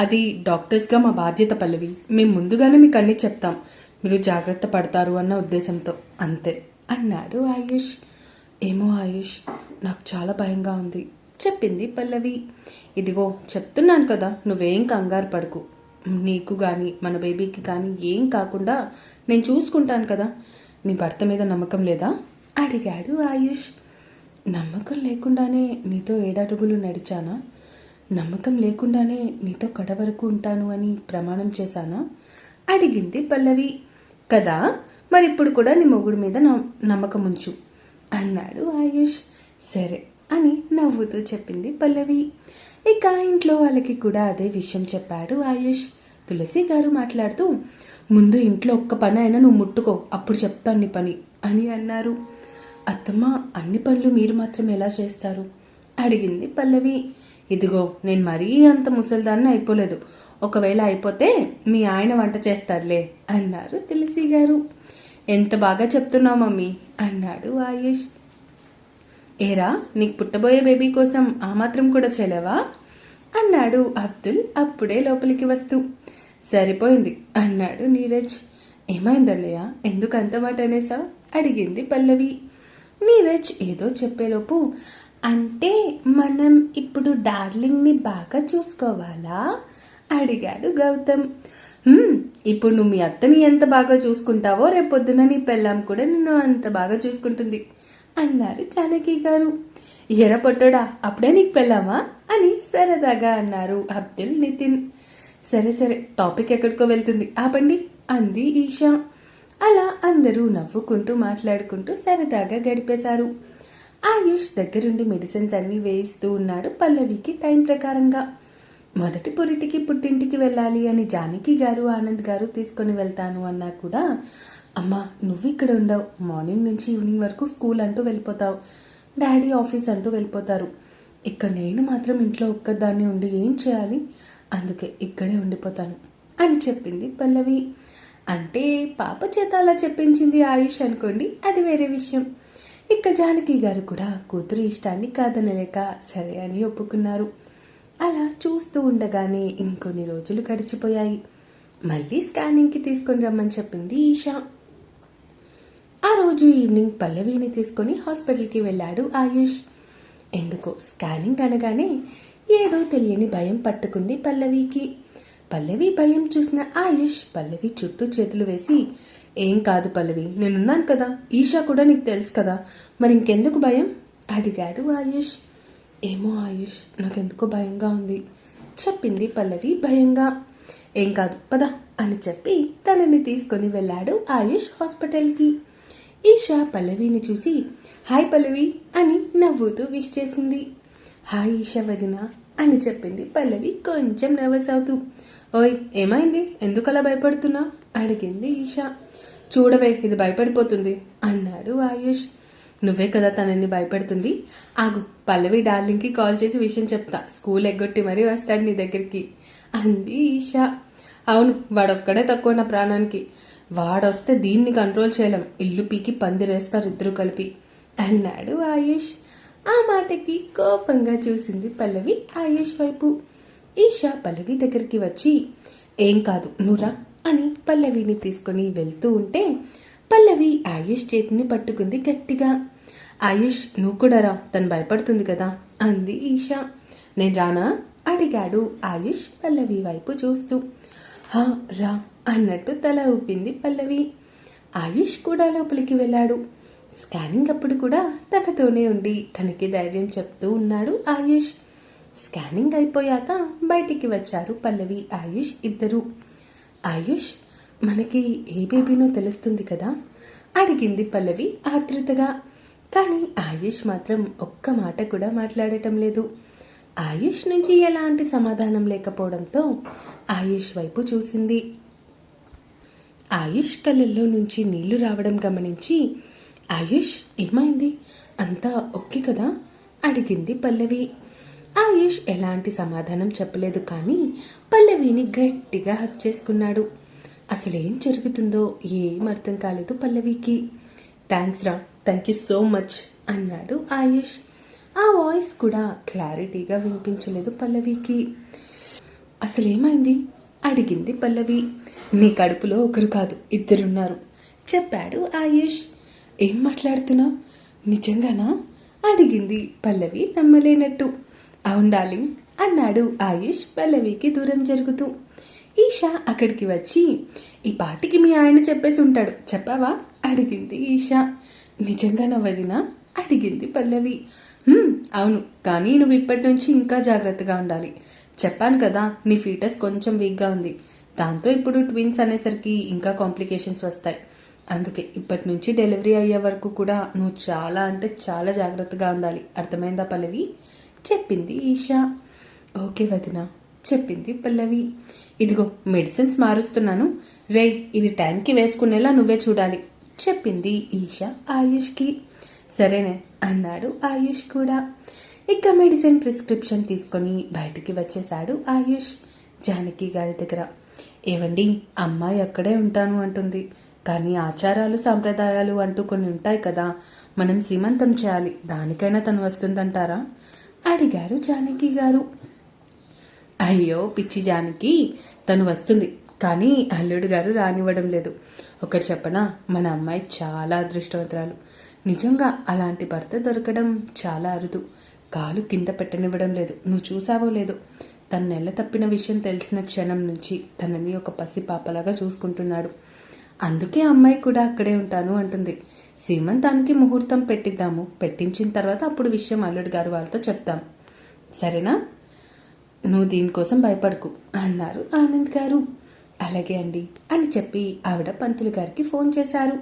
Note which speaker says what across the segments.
Speaker 1: అది డాక్టర్స్గా మా బాధ్యత పల్లవి మేము ముందుగానే మీకు అన్నీ చెప్తాం మీరు జాగ్రత్త పడతారు అన్న ఉద్దేశంతో అంతే అన్నాడు ఆయుష్ ఏమో ఆయుష్ నాకు చాలా భయంగా ఉంది చెప్పింది పల్లవి ఇదిగో చెప్తున్నాను కదా నువ్వేం కంగారు పడకు నీకు కానీ మన బేబీకి కానీ ఏం కాకుండా నేను చూసుకుంటాను కదా నీ భర్త మీద నమ్మకం లేదా అడిగాడు ఆయుష్ నమ్మకం లేకుండానే నీతో ఏడడుగులు నడిచానా నమ్మకం లేకుండానే నీతో కడ వరకు ఉంటాను అని ప్రమాణం చేశానా అడిగింది పల్లవి కదా మరిప్పుడు కూడా నీ మొగుడి మీద నమ్మకం ఉంచు అన్నాడు ఆయుష్ సరే అని నవ్వుతూ చెప్పింది పల్లవి ఇక ఇంట్లో వాళ్ళకి కూడా అదే విషయం చెప్పాడు ఆయుష్ తులసి గారు మాట్లాడుతూ ముందు ఇంట్లో ఒక్క పని అయినా నువ్వు ముట్టుకో అప్పుడు చెప్తాను నీ పని అని అన్నారు అత్తమ్మ అన్ని పనులు మీరు మాత్రం ఎలా చేస్తారు అడిగింది పల్లవి ఇదిగో నేను మరీ అంత ముసలిదాన్ని అయిపోలేదు ఒకవేళ అయిపోతే మీ ఆయన వంట చేస్తారులే అన్నారు తులసి గారు ఎంత బాగా చెప్తున్నావు మమ్మీ అన్నాడు ఆయుష్ ఏరా నీకు పుట్టబోయే బేబీ కోసం ఆ మాత్రం కూడా చేయలేవా అన్నాడు అబ్దుల్ అప్పుడే లోపలికి వస్తూ సరిపోయింది అన్నాడు నీరజ్ ఏమైందన్నయ్య ఎందుకు అంత మాట అనేసా అడిగింది పల్లవి నీరజ్ ఏదో చెప్పేలోపు అంటే మనం ఇప్పుడు డార్లింగ్ని బాగా చూసుకోవాలా అడిగాడు గౌతమ్ ఇప్పుడు నువ్వు మీ అత్తని ఎంత బాగా చూసుకుంటావో రేపొద్దున నీ పెళ్ళాం కూడా నిన్ను అంత బాగా చూసుకుంటుంది అన్నారు జానకి గారు ఎర పొట్టడా అప్పుడే నీకు పెళ్ళామా అని సరదాగా అన్నారు అబ్దుల్ నితిన్ సరే సరే టాపిక్ ఎక్కడికో వెళ్తుంది ఆపండి అంది ఈషా అలా అందరూ నవ్వుకుంటూ మాట్లాడుకుంటూ సరదాగా గడిపేశారు ఆయుష్ దగ్గరుండి మెడిసిన్స్ అన్నీ వేయిస్తూ ఉన్నాడు పల్లవికి టైం ప్రకారంగా మొదటి పురిటికి పుట్టింటికి వెళ్ళాలి అని జానకి గారు ఆనంద్ గారు తీసుకొని వెళ్తాను అన్నా కూడా అమ్మ నువ్వు ఇక్కడ ఉండవు మార్నింగ్ నుంచి ఈవినింగ్ వరకు స్కూల్ అంటూ వెళ్ళిపోతావు డాడీ ఆఫీస్ అంటూ వెళ్ళిపోతారు ఇక్కడ నేను మాత్రం ఇంట్లో ఒక్కదాన్ని ఉండి ఏం చేయాలి అందుకే ఇక్కడే ఉండిపోతాను అని చెప్పింది పల్లవి అంటే పాప చేత అలా చెప్పించింది ఆయుష్ అనుకోండి అది వేరే విషయం ఇక జానకి గారు కూడా కూతురు ఇష్టాన్ని కాదనలేక సరే అని ఒప్పుకున్నారు అలా చూస్తూ ఉండగానే ఇంకొన్ని రోజులు గడిచిపోయాయి మళ్ళీ స్కానింగ్కి తీసుకొని రమ్మని చెప్పింది ఈషా ఆ రోజు ఈవినింగ్ పల్లవిని తీసుకొని హాస్పిటల్కి వెళ్ళాడు ఆయుష్ ఎందుకో స్కానింగ్ అనగానే ఏదో తెలియని భయం పట్టుకుంది పల్లవికి పల్లవి భయం చూసిన ఆయుష్ పల్లవి చుట్టూ చేతులు వేసి ఏం కాదు పల్లవి నేనున్నాను కదా ఈషా కూడా నీకు తెలుసు కదా మరి ఇంకెందుకు భయం అడిగాడు ఆయుష్ ఏమో ఆయుష్ నాకెందుకో భయంగా ఉంది చెప్పింది పల్లవి భయంగా ఏం కాదు పద అని చెప్పి తనని తీసుకొని వెళ్ళాడు ఆయుష్ హాస్పిటల్కి ఈషా పల్లవిని చూసి హాయ్ పల్లవి అని నవ్వుతూ విష్ చేసింది హాయ్ ఈషా వదిన అని చెప్పింది పల్లవి కొంచెం నర్వస్ అవుతూ ఓయ్ ఏమైంది ఎందుకలా భయపడుతున్నా అడిగింది ఈషా చూడవే ఇది భయపడిపోతుంది అన్నాడు ఆయుష్ నువ్వే కదా తనని భయపెడుతుంది ఆగు పల్లవి డార్లింగ్కి కాల్ చేసి విషయం చెప్తా స్కూల్ ఎగ్గొట్టి మరీ వస్తాడు నీ దగ్గరికి అంది ఈషా అవును వాడొక్కడే తక్కువ నా ప్రాణానికి వాడొస్తే దీన్ని కంట్రోల్ చేయలేం ఇల్లు పీకి పందిరేస్తారు ఇద్దరు కలిపి అన్నాడు ఆయుష్ ఆ మాటకి కోపంగా చూసింది పల్లవి ఆయుష్ వైపు ఈషా పల్లవి దగ్గరికి వచ్చి ఏం కాదు నురా అని పల్లవిని తీసుకొని వెళ్తూ ఉంటే పల్లవి ఆయుష్ చేతిని పట్టుకుంది గట్టిగా ఆయుష్ నువ్వు కూడా రా తను భయపడుతుంది కదా అంది ఈషా నేను రానా అడిగాడు ఆయుష్ పల్లవి వైపు చూస్తూ హా రా అన్నట్టు తల ఊపింది పల్లవి ఆయుష్ కూడా లోపలికి వెళ్ళాడు స్కానింగ్ అప్పుడు కూడా తనతోనే ఉండి తనకి ధైర్యం చెప్తూ ఉన్నాడు ఆయుష్ స్కానింగ్ అయిపోయాక బయటికి వచ్చారు పల్లవి ఆయుష్ ఇద్దరు ఆయుష్ మనకి ఏ బేబీనో తెలుస్తుంది కదా అడిగింది పల్లవి ఆతృతగా కానీ ఆయుష్ మాత్రం ఒక్క మాట కూడా మాట్లాడటం లేదు ఆయుష్ నుంచి ఎలాంటి సమాధానం లేకపోవడంతో ఆయుష్ వైపు చూసింది ఆయుష్ కళ్ళల్లో నుంచి నీళ్లు రావడం గమనించి ఆయుష్ ఏమైంది అంతా ఓకే కదా అడిగింది పల్లవి ఆయుష్ ఎలాంటి సమాధానం చెప్పలేదు కానీ పల్లవిని గట్టిగా హక్ చేసుకున్నాడు అసలేం జరుగుతుందో ఏం అర్థం కాలేదు పల్లవికి థ్యాంక్స్ రా థ్యాంక్ యూ సో మచ్ అన్నాడు ఆయుష్ ఆ వాయిస్ కూడా క్లారిటీగా వినిపించలేదు పల్లవికి అసలేమైంది అడిగింది పల్లవి నీ కడుపులో ఒకరు కాదు ఇద్దరున్నారు చెప్పాడు ఆయుష్ ఏం మాట్లాడుతున్నా నిజంగానా అడిగింది పల్లవి నమ్మలేనట్టు అవును డార్లింగ్ అన్నాడు ఆయుష్ పల్లవికి దూరం జరుగుతూ ఈషా అక్కడికి వచ్చి ఈ పాటికి మీ ఆయన చెప్పేసి ఉంటాడు చెప్పావా అడిగింది ఈషా నా వదినా అడిగింది పల్లవి అవును కానీ నువ్వు ఇప్పటి నుంచి ఇంకా జాగ్రత్తగా ఉండాలి చెప్పాను కదా నీ ఫీటస్ కొంచెం వీక్గా ఉంది దాంతో ఇప్పుడు ట్విన్స్ అనేసరికి ఇంకా కాంప్లికేషన్స్ వస్తాయి అందుకే ఇప్పటి నుంచి డెలివరీ అయ్యే వరకు కూడా నువ్వు చాలా అంటే చాలా జాగ్రత్తగా ఉండాలి అర్థమైందా పల్లవి చెప్పింది ఈషా ఓకే వదిన చెప్పింది పల్లవి ఇదిగో మెడిసిన్స్ మారుస్తున్నాను రే ఇది టైంకి వేసుకునేలా నువ్వే చూడాలి చెప్పింది ఈష ఆయుష్కి సరేనే అన్నాడు ఆయుష్ కూడా ఇక మెడిసిన్ ప్రిస్క్రిప్షన్ తీసుకొని బయటికి వచ్చేశాడు ఆయుష్ జానకి గారి దగ్గర ఏవండి అమ్మాయి అక్కడే ఉంటాను అంటుంది కానీ ఆచారాలు సాంప్రదాయాలు అంటూ కొన్ని ఉంటాయి కదా మనం సీమంతం చేయాలి దానికైనా తను వస్తుందంటారా అడిగారు జానకి గారు అయ్యో పిచ్చి జానకి తను వస్తుంది కానీ అల్లుడు గారు రానివ్వడం లేదు ఒకటి చెప్పనా మన అమ్మాయి చాలా అదృష్టవంతురాలు నిజంగా అలాంటి భర్త దొరకడం చాలా అరుదు కాలు కింద పెట్టనివ్వడం లేదు నువ్వు చూసావో లేదు తన నెల తప్పిన విషయం తెలిసిన క్షణం నుంచి తనని ఒక పసిపాపలాగా చూసుకుంటున్నాడు అందుకే అమ్మాయి కూడా అక్కడే ఉంటాను అంటుంది సీమంతానికి ముహూర్తం పెట్టిద్దాము పెట్టించిన తర్వాత అప్పుడు విషయం అల్లుడు గారు వాళ్ళతో చెప్తాం సరేనా నువ్వు దీనికోసం భయపడకు అన్నారు ఆనంద్ గారు అలాగే అండి అని చెప్పి ఆవిడ పంతులు గారికి ఫోన్ చేశారు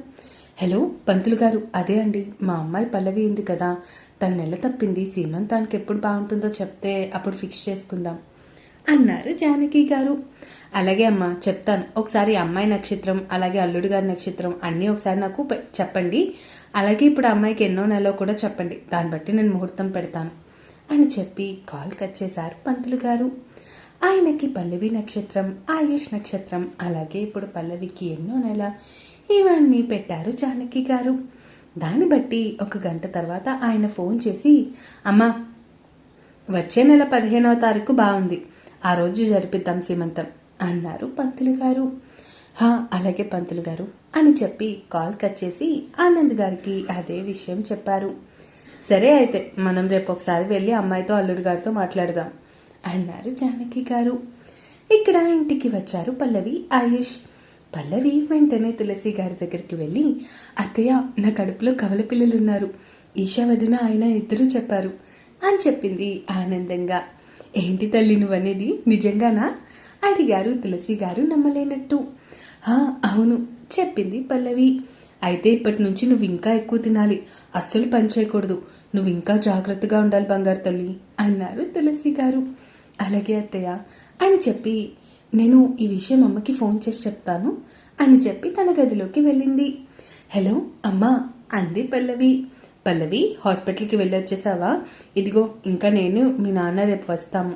Speaker 1: హలో పంతులు గారు అదే అండి మా అమ్మాయి పల్లవి ఉంది కదా తన నెల తప్పింది సీమంతానికి ఎప్పుడు బాగుంటుందో చెప్తే అప్పుడు ఫిక్స్ చేసుకుందాం అన్నారు జానకి గారు అలాగే అమ్మ చెప్తాను ఒకసారి అమ్మాయి నక్షత్రం అలాగే అల్లుడు గారి నక్షత్రం అన్నీ ఒకసారి నాకు చెప్పండి అలాగే ఇప్పుడు అమ్మాయికి ఎన్నో నెలలో కూడా చెప్పండి దాన్ని బట్టి నేను ముహూర్తం పెడతాను అని చెప్పి కాల్ కట్ చేశారు పంతులు గారు ఆయనకి పల్లవి నక్షత్రం ఆయుష్ నక్షత్రం అలాగే ఇప్పుడు పల్లవికి ఎన్నో నెల ఇవన్నీ పెట్టారు చాణక్య గారు దాన్ని బట్టి ఒక గంట తర్వాత ఆయన ఫోన్ చేసి అమ్మా వచ్చే నెల పదిహేనవ తారీఖు బాగుంది ఆ రోజు జరిపిద్దాం సీమంతం అన్నారు పంతులు గారు హా అలాగే పంతులు గారు అని చెప్పి కాల్ కట్ చేసి ఆనంద్ గారికి అదే విషయం చెప్పారు సరే అయితే మనం రేపు ఒకసారి వెళ్ళి అమ్మాయితో అల్లుడు గారితో మాట్లాడదాం అన్నారు జానకి గారు ఇక్కడ ఇంటికి వచ్చారు పల్లవి ఆయుష్ పల్లవి వెంటనే తులసి గారి దగ్గరికి వెళ్ళి అత్తయ్య నా కడుపులో కవల పిల్లలున్నారు వదిన ఆయన ఇద్దరు చెప్పారు అని చెప్పింది ఆనందంగా ఏంటి తల్లి నువ్వనేది నిజంగానా అడిగారు తులసి గారు నమ్మలేనట్టు అవును చెప్పింది పల్లవి అయితే ఇప్పటి నుంచి నువ్వు ఇంకా ఎక్కువ తినాలి అస్సలు పని చేయకూడదు నువ్వు ఇంకా జాగ్రత్తగా ఉండాలి బంగారు తల్లి అన్నారు తులసి గారు అలాగే అత్తయ్య అని చెప్పి నేను ఈ విషయం అమ్మకి ఫోన్ చేసి చెప్తాను అని చెప్పి తన గదిలోకి వెళ్ళింది హలో అమ్మా అంది పల్లవి పల్లవి హాస్పిటల్కి వెళ్ళి వచ్చేసావా ఇదిగో ఇంకా నేను మీ నాన్న రేపు వస్తాము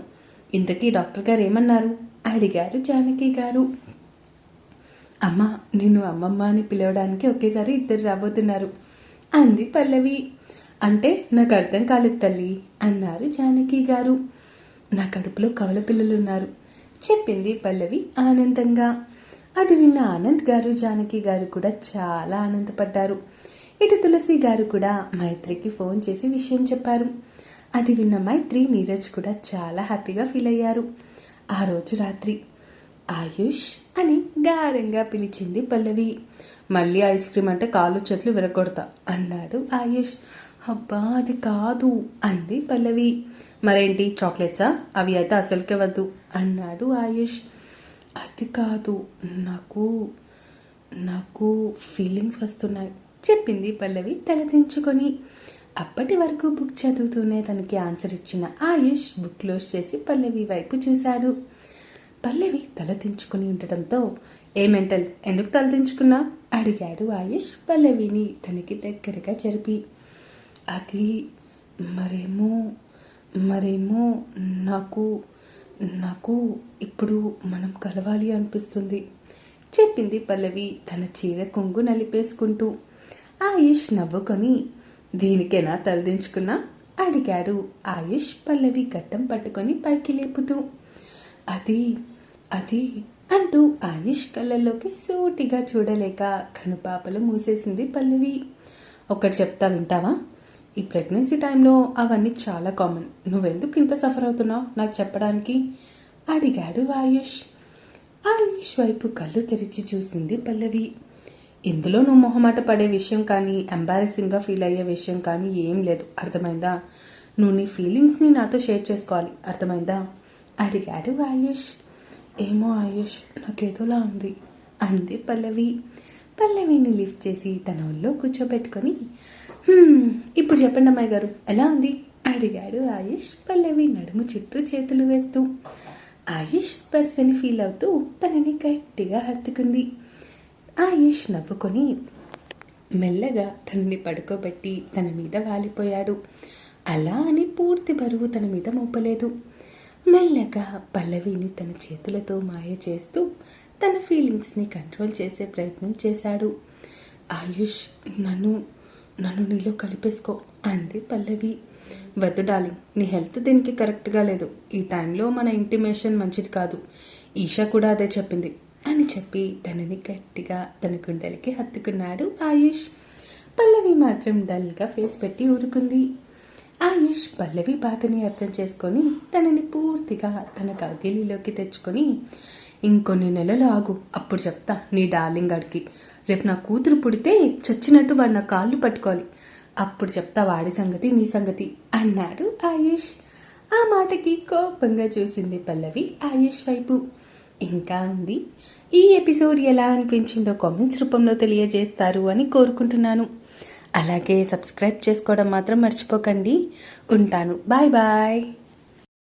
Speaker 1: ఇంతకీ డాక్టర్ గారు ఏమన్నారు అడిగారు జానకి గారు అమ్మ నేను అమ్మమ్మ అని పిలవడానికి ఒకేసారి ఇద్దరు రాబోతున్నారు అంది పల్లవి అంటే నాకు అర్థం కాలేదు తల్లి అన్నారు జానకి గారు నా కడుపులో కవల పిల్లలున్నారు చెప్పింది పల్లవి ఆనందంగా అది విన్న ఆనంద్ గారు జానకి గారు కూడా చాలా ఆనందపడ్డారు ఇటు తులసి గారు కూడా మైత్రికి ఫోన్ చేసి విషయం చెప్పారు అది విన్న మైత్రి నీరజ్ కూడా చాలా హ్యాపీగా ఫీల్ అయ్యారు ఆ రోజు రాత్రి ఆయుష్ అని గారంగా పిలిచింది పల్లవి మళ్ళీ ఐస్ క్రీమ్ అంటే కాలు చెట్లు విరగొడతా అన్నాడు ఆయుష్ అబ్బా అది కాదు అంది పల్లవి మరేంటి చాక్లెట్సా అవి అయితే అసలుకే వద్దు అన్నాడు ఆయుష్ అది కాదు నాకు నాకు ఫీలింగ్స్ వస్తున్నాయి చెప్పింది పల్లవి తలదించుకొని అప్పటి వరకు బుక్ చదువుతూనే తనకి ఆన్సర్ ఇచ్చిన ఆయుష్ బుక్ క్లోజ్ చేసి పల్లవి వైపు చూశాడు పల్లవి తల దించుకుని ఉండటంతో ఏ మెంటల్ ఎందుకు తల దించుకున్నా అడిగాడు ఆయుష్ పల్లవిని తనకి దగ్గరగా జరిపి అది మరేమో మరేమో నాకు నాకు ఇప్పుడు మనం కలవాలి అనిపిస్తుంది చెప్పింది పల్లవి తన చీర కొంగు నలిపేసుకుంటూ ఆయుష్ నవ్వుకొని దీనికేనా తలదించుకున్నా అడిగాడు ఆయుష్ పల్లవి గట్టం పట్టుకొని పైకి లేపుతూ అది అది అంటూ ఆయుష్ కళ్ళల్లోకి సూటిగా చూడలేక కనుపాపలు మూసేసింది పల్లవి ఒకటి చెప్తా వింటావా ఈ ప్రెగ్నెన్సీ టైంలో అవన్నీ చాలా కామన్ నువ్వెందుకు ఇంత సఫర్ అవుతున్నావు నాకు చెప్పడానికి అడిగాడు ఆయుష్ ఆయుష్ వైపు కళ్ళు తెరిచి చూసింది పల్లవి ఇందులో నువ్వు మొహమాట పడే విషయం కానీ ఎంబారసింగ్గా ఫీల్ అయ్యే విషయం కానీ ఏం లేదు అర్థమైందా నువ్వు నీ ఫీలింగ్స్ని నాతో షేర్ చేసుకోవాలి అర్థమైందా అడిగాడు ఆయుష్ ఏమో ఆయుష్ నాకేదోలా ఉంది అంది పల్లవి పల్లవిని లిఫ్ట్ చేసి తన ఒళ్ళో కూర్చోబెట్టుకొని ఇప్పుడు చెప్పండి అమ్మాయి గారు ఎలా ఉంది అడిగాడు ఆయుష్ పల్లవి నడుము చుట్టూ చేతులు వేస్తూ ఆయుష్ స్పర్శని ఫీల్ అవుతూ తనని గట్టిగా హత్తుకుంది ఆయుష్ నవ్వుకొని మెల్లగా తనని పడుకోబెట్టి తన మీద వాలిపోయాడు అలా అని పూర్తి బరువు తన మీద మోపలేదు మెల్లగా పల్లవిని తన చేతులతో మాయ చేస్తూ తన ఫీలింగ్స్ని కంట్రోల్ చేసే ప్రయత్నం చేశాడు ఆయుష్ నన్ను నన్ను నీలో కలిపేసుకో అంది పల్లవి వద్దు డాలింగ్ నీ హెల్త్ దీనికి కరెక్ట్గా లేదు ఈ టైంలో మన ఇంటిమేషన్ మంచిది కాదు ఈషా కూడా అదే చెప్పింది అని చెప్పి తనని గట్టిగా తన గుండెలకి హత్తుకున్నాడు ఆయుష్ పల్లవి మాత్రం డల్గా ఫేస్ పెట్టి ఊరుకుంది ఆయుష్ పల్లవి బాధని అర్థం చేసుకొని తనని పూర్తిగా తన కగిలిలోకి తెచ్చుకొని ఇంకొన్ని నెలలు ఆగు అప్పుడు చెప్తా నీ డార్లింగ్ అడిగి రేపు నా కూతురు పుడితే చచ్చినట్టు వాడు నా కాళ్ళు పట్టుకోవాలి అప్పుడు చెప్తా వాడి సంగతి నీ సంగతి అన్నాడు ఆయుష్ ఆ మాటకి కోపంగా చూసింది పల్లవి ఆయుష్ వైపు ఇంకా ఉంది ఈ ఎపిసోడ్ ఎలా అనిపించిందో కామెంట్స్ రూపంలో తెలియజేస్తారు అని కోరుకుంటున్నాను అలాగే సబ్స్క్రైబ్ చేసుకోవడం మాత్రం మర్చిపోకండి ఉంటాను బాయ్ బాయ్